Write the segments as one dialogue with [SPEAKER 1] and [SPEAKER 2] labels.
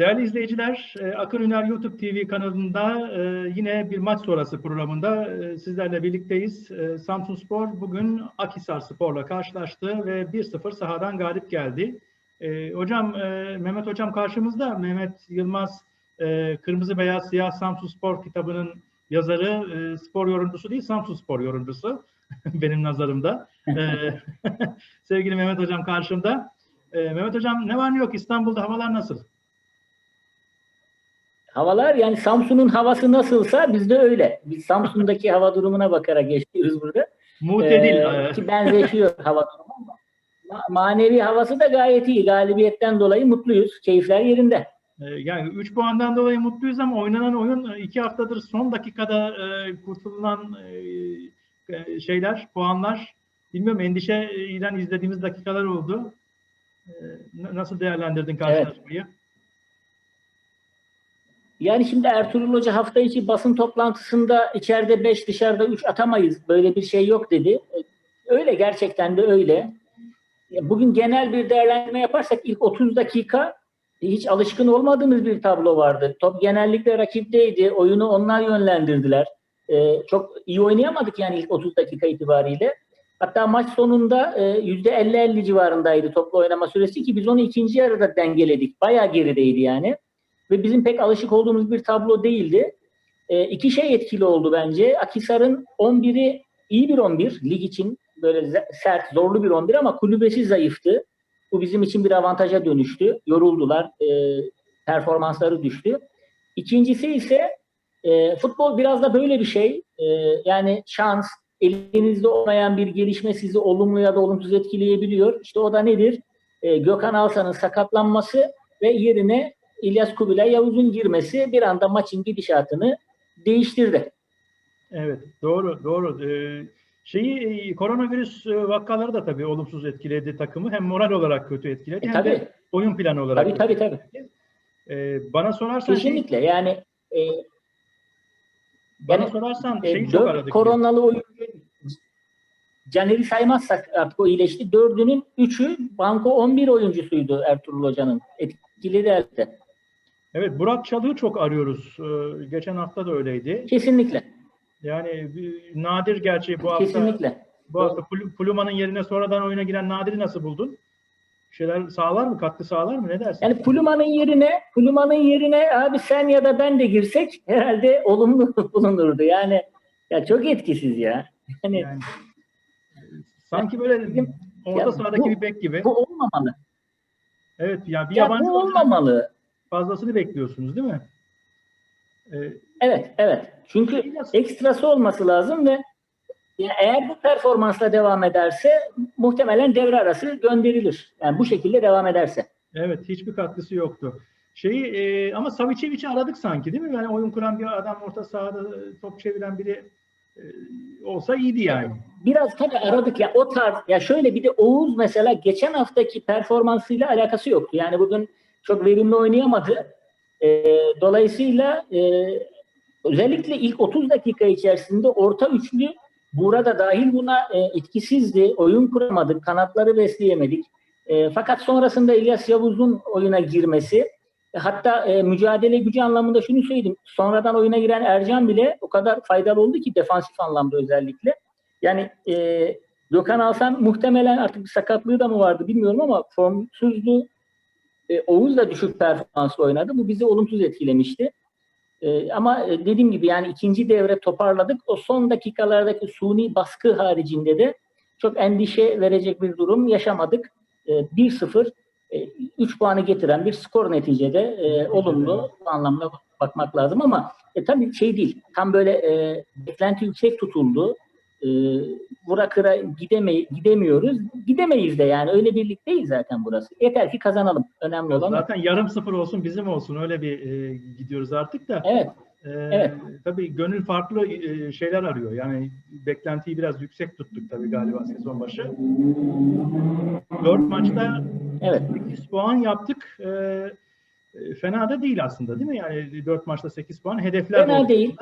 [SPEAKER 1] Değerli izleyiciler, e, Akın Üner YouTube TV kanalında e, yine bir maç sonrası programında e, sizlerle birlikteyiz. Samsun Spor bugün Akhisar Spor'la karşılaştı ve 1-0 sahadan galip geldi. Hocam, Mehmet Hocam karşımızda. Mehmet Yılmaz, Kırmızı Beyaz Siyah Samsun Spor kitabının yazarı, spor yorumcusu değil, Samsun Spor yorumcusu benim nazarımda. Sevgili Mehmet Hocam karşımda. Mehmet Hocam ne var ne yok İstanbul'da havalar nasıl?
[SPEAKER 2] Havalar yani Samsun'un havası nasılsa bizde öyle. Biz Samsun'daki hava durumuna bakarak geçiyoruz burada.
[SPEAKER 1] Muhtedil.
[SPEAKER 2] Ee,
[SPEAKER 1] e,
[SPEAKER 2] ki benzeşiyor hava durumu ama ma- manevi havası da gayet iyi. Galibiyetten dolayı mutluyuz. Keyifler yerinde.
[SPEAKER 1] e, yani 3 puandan dolayı mutluyuz ama oynanan oyun 2 haftadır son dakikada e, kurtulunan e, e, şeyler, puanlar bilmiyorum endişeyle izlediğimiz dakikalar oldu. E, n- nasıl değerlendirdin karşılaşmayı?
[SPEAKER 2] Yani şimdi Ertuğrul Hoca hafta içi basın toplantısında içeride 5 dışarıda 3 atamayız. Böyle bir şey yok dedi. E, Öyle gerçekten de öyle. Bugün genel bir değerlendirme yaparsak ilk 30 dakika hiç alışkın olmadığımız bir tablo vardı. Top genellikle rakipteydi. Oyunu onlar yönlendirdiler. Ee, çok iyi oynayamadık yani ilk 30 dakika itibariyle. Hatta maç sonunda e, %50-50 civarındaydı toplu oynama süresi ki biz onu ikinci yarıda dengeledik. Bayağı gerideydi yani ve bizim pek alışık olduğumuz bir tablo değildi. E, iki şey etkili oldu bence. Akisar'ın 11'i iyi bir 11 lig için böyle sert, zorlu bir 11 ama kulübesi zayıftı. Bu bizim için bir avantaja dönüştü. Yoruldular, e, performansları düştü. İkincisi ise e, futbol biraz da böyle bir şey. E, yani şans, elinizde olmayan bir gelişme sizi olumlu ya da olumsuz etkileyebiliyor. İşte o da nedir? E, Gökhan Alsan'ın sakatlanması ve yerine İlyas Kubilay Yavuz'un girmesi bir anda maçın gidişatını değiştirdi.
[SPEAKER 1] Evet, doğru, doğru. Ee, şeyi e, koronavirüs e, vakaları da tabii olumsuz etkiledi takımı. Hem moral olarak kötü etkiledi
[SPEAKER 2] E,
[SPEAKER 1] hem
[SPEAKER 2] tabii.
[SPEAKER 1] de oyun planı olarak.
[SPEAKER 2] Tabii tabii tabii.
[SPEAKER 1] Ee, bana sorarsan şey,
[SPEAKER 2] Kesinlikle yani e,
[SPEAKER 1] bana
[SPEAKER 2] Yani,
[SPEAKER 1] sorarsan
[SPEAKER 2] e,
[SPEAKER 1] şeyi çok
[SPEAKER 2] dört
[SPEAKER 1] aradık.
[SPEAKER 2] koronalı oyuncu Caner'i saymazsak artık o iyileşti. Dördünün üçü banko 11 oyuncusuydu Ertuğrul Hoca'nın. Etkili de elde.
[SPEAKER 1] Evet, Burak Çalık'ı çok arıyoruz. Ee, geçen hafta da öyleydi.
[SPEAKER 2] Kesinlikle.
[SPEAKER 1] Yani bir- nadir gerçi bu hafta.
[SPEAKER 2] Kesinlikle.
[SPEAKER 1] Bu hafta Pul- Puluma'nın yerine sonradan oyuna giren Nadir'i nasıl buldun? Bir şeyler sağlar mı? Katkı sağlar mı? Ne dersin?
[SPEAKER 2] Yani Puluma'nın yerine Puluma'nın yerine abi sen ya da ben de girsek herhalde olumlu bulunurdu. Yani ya çok etkisiz ya. Yani
[SPEAKER 1] Yani, sanki böyle
[SPEAKER 2] Bizim-
[SPEAKER 1] orta
[SPEAKER 2] Ya
[SPEAKER 1] sahadaki
[SPEAKER 2] bu-
[SPEAKER 1] bir bek gibi.
[SPEAKER 2] bu olmamalı.
[SPEAKER 1] Evet, ya bir
[SPEAKER 2] Ya
[SPEAKER 1] yabancı
[SPEAKER 2] bu olmamalı.
[SPEAKER 1] Fazlasını bekliyorsunuz değil mi? Ee,
[SPEAKER 2] Evet, evet. Çünkü ekstrası olması lazım ve ya eğer bu performansla devam ederse muhtemelen devre arası gönderilir. Yani bu şekilde devam ederse.
[SPEAKER 1] evet, hiçbir katkısı yoktu. Şeyi e, ama Savicevic'i aradık sanki değil mi? Yani oyun kuran bir adam orta sahada e, top çeviren biri e, olsa iyiydi yani.
[SPEAKER 2] Biraz tabii aradık ya o tarz ya şöyle bir de Oğuz mesela geçen haftaki performansıyla alakası yoktu. Yani bugün çok verimli oynayamadı. Ee, dolayısıyla e, özellikle ilk 30 dakika içerisinde orta üçlü burada dahil buna e, etkisizdi. Oyun kuramadık, kanatları besleyemedik. E, fakat sonrasında İlyas Yavuz'un oyuna girmesi e, hatta e, mücadele gücü anlamında şunu söyleyeyim. Sonradan oyuna giren Ercan bile o kadar faydalı oldu ki defansif anlamda özellikle. Yani e, Gökhan Alsan muhtemelen artık sakatlığı da mı vardı bilmiyorum ama formsuzdu. E, Oğuz da düşük performansla oynadı. Bu bizi olumsuz etkilemişti. E, ama e, dediğim gibi yani ikinci devre toparladık. O son dakikalardaki suni baskı haricinde de çok endişe verecek bir durum yaşamadık. E, 1-0 3 puanı getiren bir skor neticede e, olumlu anlamda bakmak lazım ama e, tabii şey değil. Tam böyle e, beklenti yüksek tutuldu. E, vura kıra gideme, gidemiyoruz. Gidemeyiz de yani. Öyle birlikteyiz zaten burası. Yeter ki kazanalım. Önemli olan o.
[SPEAKER 1] Zaten yarım sıfır olsun bizim olsun öyle bir e, gidiyoruz artık da.
[SPEAKER 2] Evet.
[SPEAKER 1] E,
[SPEAKER 2] Evet.
[SPEAKER 1] Tabii gönül farklı e, şeyler arıyor. Yani beklentiyi biraz yüksek tuttuk tabii galiba sezon başı. Dört maçta
[SPEAKER 2] Evet.
[SPEAKER 1] 8 puan yaptık. E, e, fena da değil aslında değil mi? Yani 4 maçta 8 puan. Hedefler
[SPEAKER 2] Fena değil.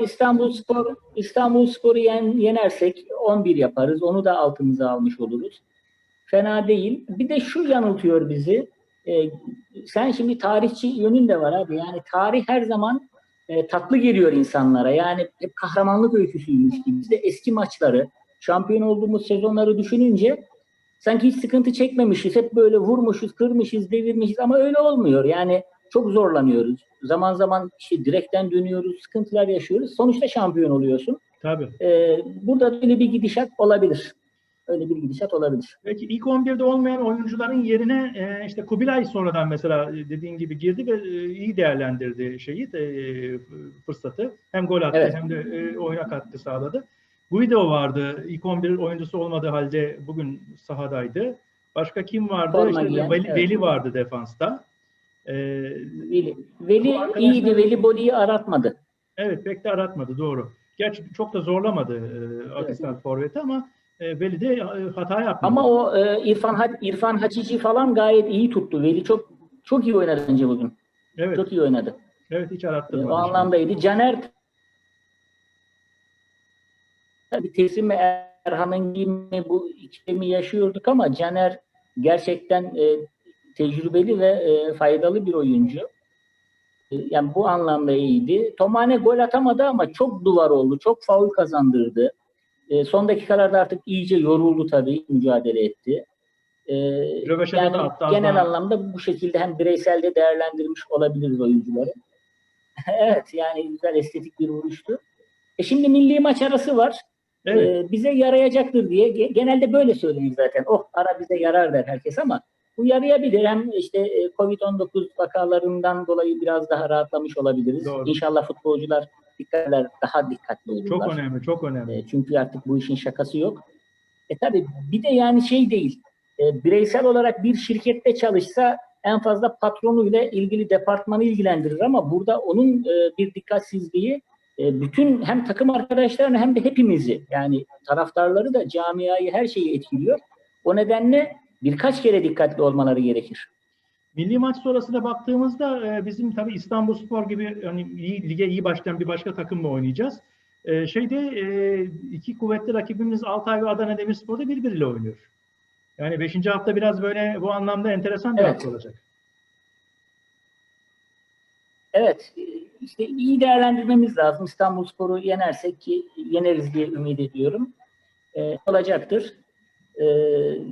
[SPEAKER 2] İstanbul Spor İstanbul Spor'u yen, yenersek 11 yaparız. Onu da altımıza almış oluruz. Fena değil. Bir de şu yanıltıyor bizi. e, sen şimdi tarihçi yönün de var abi. Yani tarih her zaman e, tatlı geliyor insanlara. Yani hep kahramanlık öyküsüymüş gibi. Biz de eski maçları, şampiyon olduğumuz sezonları düşününce sanki hiç sıkıntı çekmemişiz. Hep böyle vurmuşuz, kırmışız, devirmişiz ama öyle olmuyor. Yani çok zorlanıyoruz. Zaman zaman işte direkten dönüyoruz, sıkıntılar yaşıyoruz. Sonuçta şampiyon oluyorsun.
[SPEAKER 1] Tabii.
[SPEAKER 2] Ee, burada öyle bir gidişat olabilir. Öyle bir gidişat olabilir.
[SPEAKER 1] Peki ilk 11'de olmayan oyuncuların yerine e, işte Kubilay sonradan mesela e, dediğin gibi girdi ve e, iyi değerlendirdi şeyi de, e, fırsatı. Hem gol attı
[SPEAKER 2] Evet.
[SPEAKER 1] hem de e, oyuna katkı sağladı. Guido vardı. İlk 11 oyuncusu olmadığı halde bugün sahadaydı. Başka kim vardı?
[SPEAKER 2] Forma
[SPEAKER 1] İşte
[SPEAKER 2] giyen,
[SPEAKER 1] Veli,
[SPEAKER 2] evet.
[SPEAKER 1] Veli vardı defansta. E,
[SPEAKER 2] Veli, Veli
[SPEAKER 1] arkadaşlar-
[SPEAKER 2] iyiydi. Veli Boli'yi aratmadı.
[SPEAKER 1] evet pek de aratmadı doğru. Gerçi çok da zorlamadı e, Akisar forveti ama e, Veli de e, hata yapmadı.
[SPEAKER 2] Ama o e, İrfan İrfan Haçici falan gayet iyi tuttu. Veli çok çok iyi oynadı bence bugün.
[SPEAKER 1] evet,
[SPEAKER 2] Çok iyi oynadı.
[SPEAKER 1] evet hiç
[SPEAKER 2] E,
[SPEAKER 1] arattırmadı.
[SPEAKER 2] o anlamdaydı. Caner tabii Teslim ve Erhan'ın gibi bu ikilemi yaşıyorduk ama Caner gerçekten e, tecrübeli ve e, faydalı bir oyuncu. E, yani bu anlamda iyiydi. Tomane gol atamadı ama çok duvar oldu. Çok faul kazandırdı. E, son dakikalarda artık iyice yoruldu tabii. Mücadele etti. E, yani genel
[SPEAKER 1] daha.
[SPEAKER 2] anlamda bu şekilde hem bireyselde değerlendirmiş olabiliriz oyuncuları. evet yani güzel estetik bir vuruştu. E şimdi milli maç arası var.
[SPEAKER 1] Evet.
[SPEAKER 2] Ee, bize yarayacaktır diye ge- genelde böyle söylenir zaten. Oh ara bize yarar der herkes ama bu yarayabilir. Hem işte e, Covid-19 vakalarından dolayı biraz daha rahatlamış olabiliriz.
[SPEAKER 1] Doğru.
[SPEAKER 2] İnşallah futbolcular dikkatler daha dikkatli olurlar.
[SPEAKER 1] Çok önemli, çok önemli.
[SPEAKER 2] E, çünkü artık bu işin şakası yok. E tabii bir de yani şey değil. E, bireysel olarak bir şirkette çalışsa en fazla patronuyla ilgili departmanı ilgilendirir ama burada onun e, bir dikkatsizliği e, bütün hem takım arkadaşlarını hem de hepimizi yani taraftarları da camiayı her şeyi etkiliyor. O nedenle birkaç kere dikkatli olmaları gerekir.
[SPEAKER 1] Milli maç sonrasına baktığımızda e, bizim tabii İstanbulspor gibi hani iyi, lige iyi başlayan bir başka takımla oynayacağız. E, şeyde e, iki kuvvetli rakibimiz Altay ve Adana Demirspor'da birbiriyle oynuyor. Yani 5. hafta biraz böyle bu anlamda enteresan bir
[SPEAKER 2] Evet.
[SPEAKER 1] hafta olacak.
[SPEAKER 2] Evet, işte iyi değerlendirmemiz lazım. İstanbulspor'u yenersek ki yeneriz diye ümit ediyorum. E, olacaktır. E,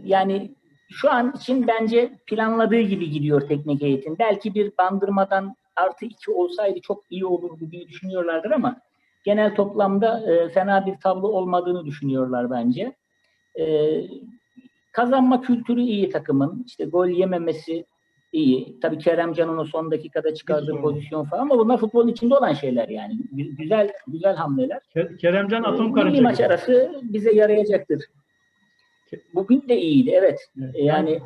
[SPEAKER 2] yani şu an için bence planladığı gibi gidiyor teknik eğitim. Belki bir bandırmadan artı iki olsaydı çok iyi olurdu diye düşünüyorlardır ama genel toplamda e, fena bir tablo olmadığını düşünüyorlar bence. E, kazanma kültürü iyi takımın. İşte gol yememesi iyi. Tabii Keremcan'ın o son dakikada çıkardığı pozisyon falan ama bunlar futbolun içinde olan şeyler yani. Gü- Güzel güzel hamleler.
[SPEAKER 1] Ke- Keremcan
[SPEAKER 2] Ee,
[SPEAKER 1] atom karınca
[SPEAKER 2] maç
[SPEAKER 1] gibi.
[SPEAKER 2] arası bize yarayacaktır. Bugün de iyiydi evet.
[SPEAKER 1] Evet.
[SPEAKER 2] Ee, Yani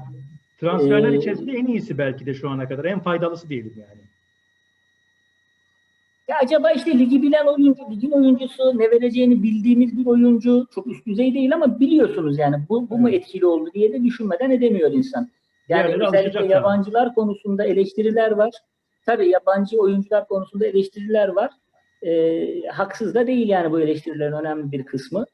[SPEAKER 1] Transferler
[SPEAKER 2] e,
[SPEAKER 1] içerisinde en iyisi belki de şu ana kadar. En faydalısı diyelim yani.
[SPEAKER 2] ya acaba işte ligi bilen oyuncu, ligin oyuncusu, ne vereceğini bildiğimiz bir oyuncu çok üst düzey değil ama biliyorsunuz yani bu, bu mu
[SPEAKER 1] Evet.
[SPEAKER 2] etkili oldu diye de düşünmeden edemiyor insan. Yani
[SPEAKER 1] Diğerleri
[SPEAKER 2] özellikle yabancılar konusunda eleştiriler var. Tabii yabancı oyuncular konusunda eleştiriler var. Ee, haksız da değil yani bu eleştirilerin önemli bir kısmı.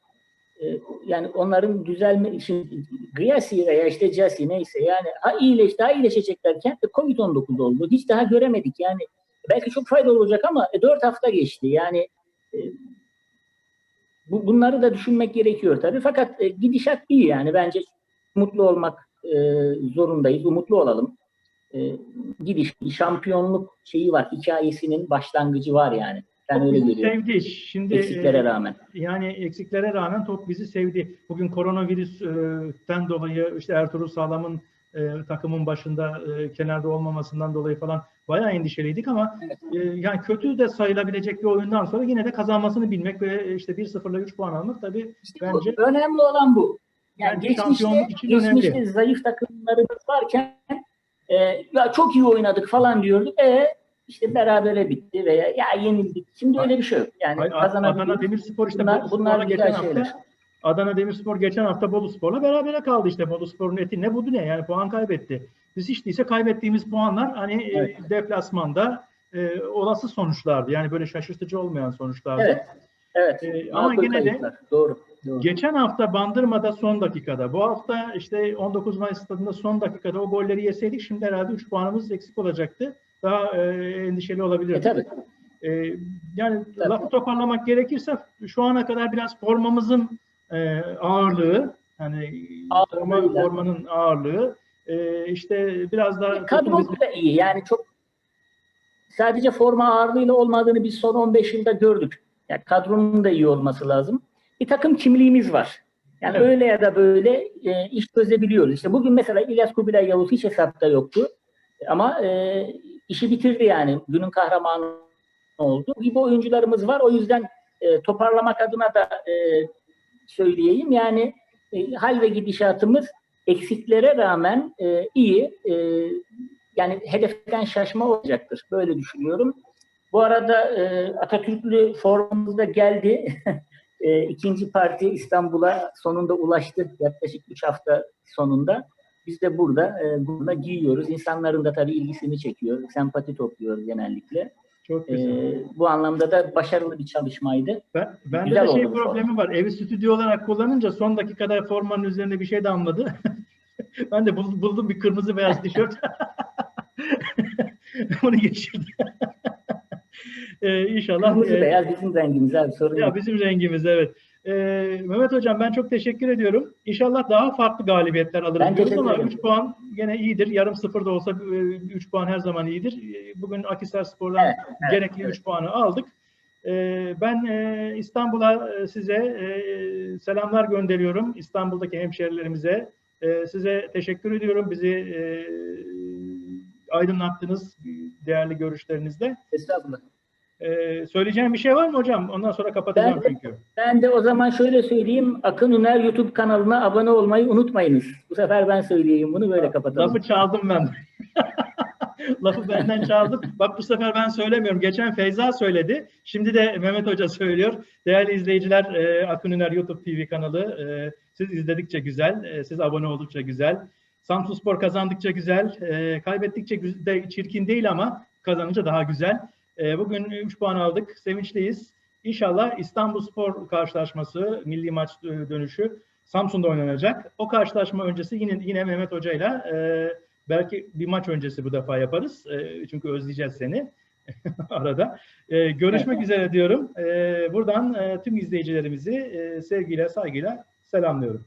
[SPEAKER 2] Ee, yani onların düzelme şimdi Gıyasi veya işte Casi neyse yani ha iyileş daha iyileşeceklerken de Covid-19 oldu. Hiç daha göremedik yani. Belki çok faydalı olacak ama e, 4 hafta geçti. Yani e, bu, bunları da düşünmek gerekiyor tabii. Fakat e, gidişat iyi yani bence mutlu olmak e, zorundayız. Umutlu olalım. E, gidiş, şampiyonluk şeyi var. Hikayesinin başlangıcı var yani. Ben
[SPEAKER 1] Top
[SPEAKER 2] öyle
[SPEAKER 1] bizi
[SPEAKER 2] görüyorum.
[SPEAKER 1] sevdi. Şimdi
[SPEAKER 2] Eksiklere
[SPEAKER 1] e,
[SPEAKER 2] rağmen.
[SPEAKER 1] Yani eksiklere rağmen top bizi sevdi. Bugün koronavirüsten dolayı işte Ertuğrul Sağlam'ın e, takımın başında e, kenarda olmamasından dolayı falan bayağı endişeliydik ama e, yani kötü de sayılabilecek bir oyundan sonra yine de kazanmasını bilmek ve işte 1-0'la 3 puan almak tabii
[SPEAKER 2] İşte
[SPEAKER 1] bence
[SPEAKER 2] bu, önemli olan bu. Yani
[SPEAKER 1] Bence
[SPEAKER 2] geçmişte,
[SPEAKER 1] şampiyonluk için
[SPEAKER 2] geçmişte
[SPEAKER 1] önemli.
[SPEAKER 2] zayıf takımlarımız varken e, ya çok iyi oynadık falan diyorduk. E, işte berabere bitti veya ya yenildik. Şimdi öyle bir şey yok. Yani
[SPEAKER 1] Adana. Demirspor işte
[SPEAKER 2] Bunlar- bunlar
[SPEAKER 1] geçen
[SPEAKER 2] şeyler.
[SPEAKER 1] hafta Adana Demirspor geçen hafta Bolu Spor'la berabere kaldı işte. Bolu Spor'un eti ne budu ne yani puan kaybetti. Biz hiç değilse kaybettiğimiz puanlar hani e,
[SPEAKER 2] Evet.
[SPEAKER 1] deplasmanda e, olası sonuçlardı. Yani böyle şaşırtıcı olmayan sonuçlardı.
[SPEAKER 2] Evet. Evet.
[SPEAKER 1] E, ama gene de.
[SPEAKER 2] Doğru. Doğru.
[SPEAKER 1] Geçen hafta Bandırma'da son dakikada, bu hafta işte 19 Mayıs stadında son dakikada o golleri yeseydik şimdi herhalde 3 puanımız eksik olacaktı. Daha e, endişeli
[SPEAKER 2] E,
[SPEAKER 1] olabilirdik.
[SPEAKER 2] tabii.
[SPEAKER 1] E, yani
[SPEAKER 2] Tabii.
[SPEAKER 1] lafı toparlamak gerekirse şu ana kadar biraz formamızın e, ağırlığı, hani forma, formanın ağırlığı, e, işte biraz da
[SPEAKER 2] Kadromuz da iyi. Yani çok sadece forma ağırlığıyla olmadığını biz son 15 yılda gördük. Yani kadronun da iyi olması lazım. Bir takım kimliğimiz var. Yani
[SPEAKER 1] Evet.
[SPEAKER 2] öyle ya da böyle e, iş çözebiliyoruz. İşte bugün mesela İlyas Kubilay Yavuz hiç hesapta yoktu. Ama e, işi bitirdi yani. Günün kahramanı oldu. Bu gibi oyuncularımız var. O yüzden e, toparlamak adına da e, söyleyeyim. Yani e, hal ve gidişatımız eksiklere rağmen e, iyi. E, yani hedeften şaşma olacaktır. Böyle düşünüyorum. Bu arada e, Atatürklü formumuz da geldi. e, ikinci parti İstanbul'a sonunda ulaştı. Yaklaşık 3 hafta sonunda. Biz de burada e, burada giyiyoruz. İnsanların da tabii ilgisini çekiyor. Sempati topluyoruz genellikle.
[SPEAKER 1] çok
[SPEAKER 2] E,
[SPEAKER 1] güzel.
[SPEAKER 2] bu anlamda da başarılı bir çalışmaydı.
[SPEAKER 1] Ben, bende
[SPEAKER 2] güzel
[SPEAKER 1] de şey problemi var. Evi stüdyo olarak kullanınca son dakikada formanın üzerine bir şey damladı. ben de bul- buldum bir kırmızı beyaz tişört. Onu geçirdim. Ee, inşallah.
[SPEAKER 2] Kırmızı
[SPEAKER 1] e,
[SPEAKER 2] beyaz bizim rengimiz abi sorun
[SPEAKER 1] Ya
[SPEAKER 2] yok.
[SPEAKER 1] bizim rengimiz evet. Ee, Mehmet Hocam ben çok teşekkür ediyorum. İnşallah daha farklı galibiyetler alırız
[SPEAKER 2] Ben
[SPEAKER 1] diyoruz ama
[SPEAKER 2] ederim.
[SPEAKER 1] 3 puan gene iyidir. Yarım sıfır da olsa 3 puan her zaman iyidir. Ee, Bugün Akhisar Spor'dan
[SPEAKER 2] Evet, evet,
[SPEAKER 1] gerekli 3 puanı aldık. Ee, ben e, İstanbul'a e, size e, selamlar gönderiyorum. İstanbul'daki hemşerilerimize. E, size teşekkür ediyorum. Bizi e, aydınlattınız değerli görüşlerinizle.
[SPEAKER 2] Estağfurullah.
[SPEAKER 1] Ee, söyleyeceğim bir şey var mı hocam? Ondan sonra kapatacağım
[SPEAKER 2] Ben-
[SPEAKER 1] çünkü.
[SPEAKER 2] Ben de o zaman şöyle söyleyeyim. Akın Üner YouTube kanalına abone olmayı unutmayınız. Bu sefer ben söyleyeyim bunu böyle kapatalım.
[SPEAKER 1] Lafı çaldım ben. Lafı benden çaldım. Bak bu sefer ben söylemiyorum. Geçen Feyza söyledi. Şimdi de Mehmet Hoca söylüyor. Değerli izleyiciler, e, Akın Üner YouTube TV kanalı. e, siz izledikçe güzel, e, siz abone oldukça güzel. Samsun Spor kazandıkça güzel, e, kaybettikçe de çirkin değil ama kazanınca daha güzel. E, bugün 3 puan aldık, sevinçliyiz. İnşallah İstanbul Spor karşılaşması, milli maç dönüşü Samsun'da oynanacak. O karşılaşma öncesi yine yine Mehmet Hoca'yla e, belki bir maç öncesi bu defa yaparız. E, çünkü özleyeceğiz seni arada. E, görüşmek üzere diyorum. E, buradan e, tüm izleyicilerimizi e, sevgiyle, saygıyla selamlıyorum.